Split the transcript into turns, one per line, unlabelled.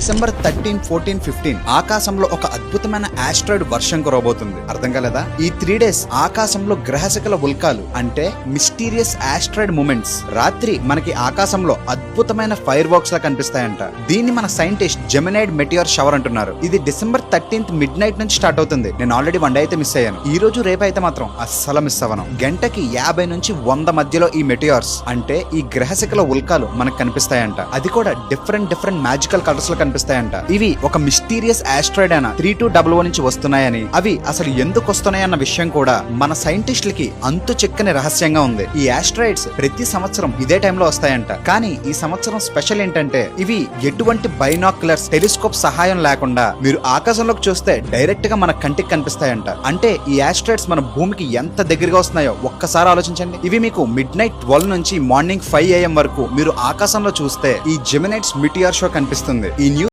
December thirteen fourteen fifteen ఆకాశంలో ఒక అద్భుతమైన ఆస్ట్రాయిడ్ వర్షం కురవబోతుంది అర్థం కాలేదా? ఈ త్రీ డేస్ ఆకాశంలో గ్రహశకల ఉల్కాలు అంటే మిస్టీరియస్ ఆస్ట్రాయిడ్ మూమెంట్స్ రాత్రి మనకి ఆకాశంలో అద్భుతమైన ఫైర్ వర్క్స్ లా కనిపిస్తాయంట. దీన్ని మన సైంటిస్ట్ జెమినైడ్ మెటియర్ షవర్ అంటున్నారు. ఇది డిసెంబర్ థర్టీన్త్ మిడ్ నైట్ నుంచి స్టార్ట్ అవుతుంది. నేను ఆల్రెడీ వన్ డే అయితే మిస్ అయ్యాను. ఈ రోజు రేపు అయితే మాత్రం అస్సలు మిస్ అవ్వను. గంటకి యాభై నుంచి వంద మధ్యలో ఈ మెటియర్స్ అంటే ఈ గ్రహశకల ఉల్కాలు మనకు కనిపిస్తాయంట. అది కూడా డిఫరెంట్ డిఫరెంట్ మ్యాజికల్ కలర్స్లో కనిపిస్తాయంట. ఇవి ఒక మిస్టీరియస్ ఆస్ట్రాయిడ్ అయిన త్రీ టూ డబల్ నుంచి వస్తున్నాయని అవి అసలు ఎందుకు వస్తున్నాయన్న విషయం కూడా మన సైంటిస్టులకి అంతు చెక్కని రహస్యంగా ఉంది. ఈ ఆస్ట్రాయిడ్స్ ప్రతి సంవత్సరం ఇదే టైంలో వస్తాయంట. కానీ ఈ సంవత్సరం స్పెషల్ ఏంటంటే ఇవి ఎటువంటి బైనాక్యులర్స్ టెలిస్కోప్ సహాయం లేకుండా మీరు ఆకాశంలోకి చూస్తే డైరెక్ట్గా మన కంటికి కనిపిస్తాయంట. అంటే ఈ ఆస్ట్రాయిడ్స్ మన భూమికి ఎంత దగ్గరగా వస్తున్నాయో ఒక్కసారి ఆలోచించండి. ఇవి మీకు మిడ్ నైట్ ట్వెల్వ్ నుంచి మార్నింగ్ ఫైవ్ ఏఎం వరకు మీరు ఆకాశంలో చూస్తే ఈ జెమినైట్స్ మిటియర్ షో కనిపిస్తుంది. ఈ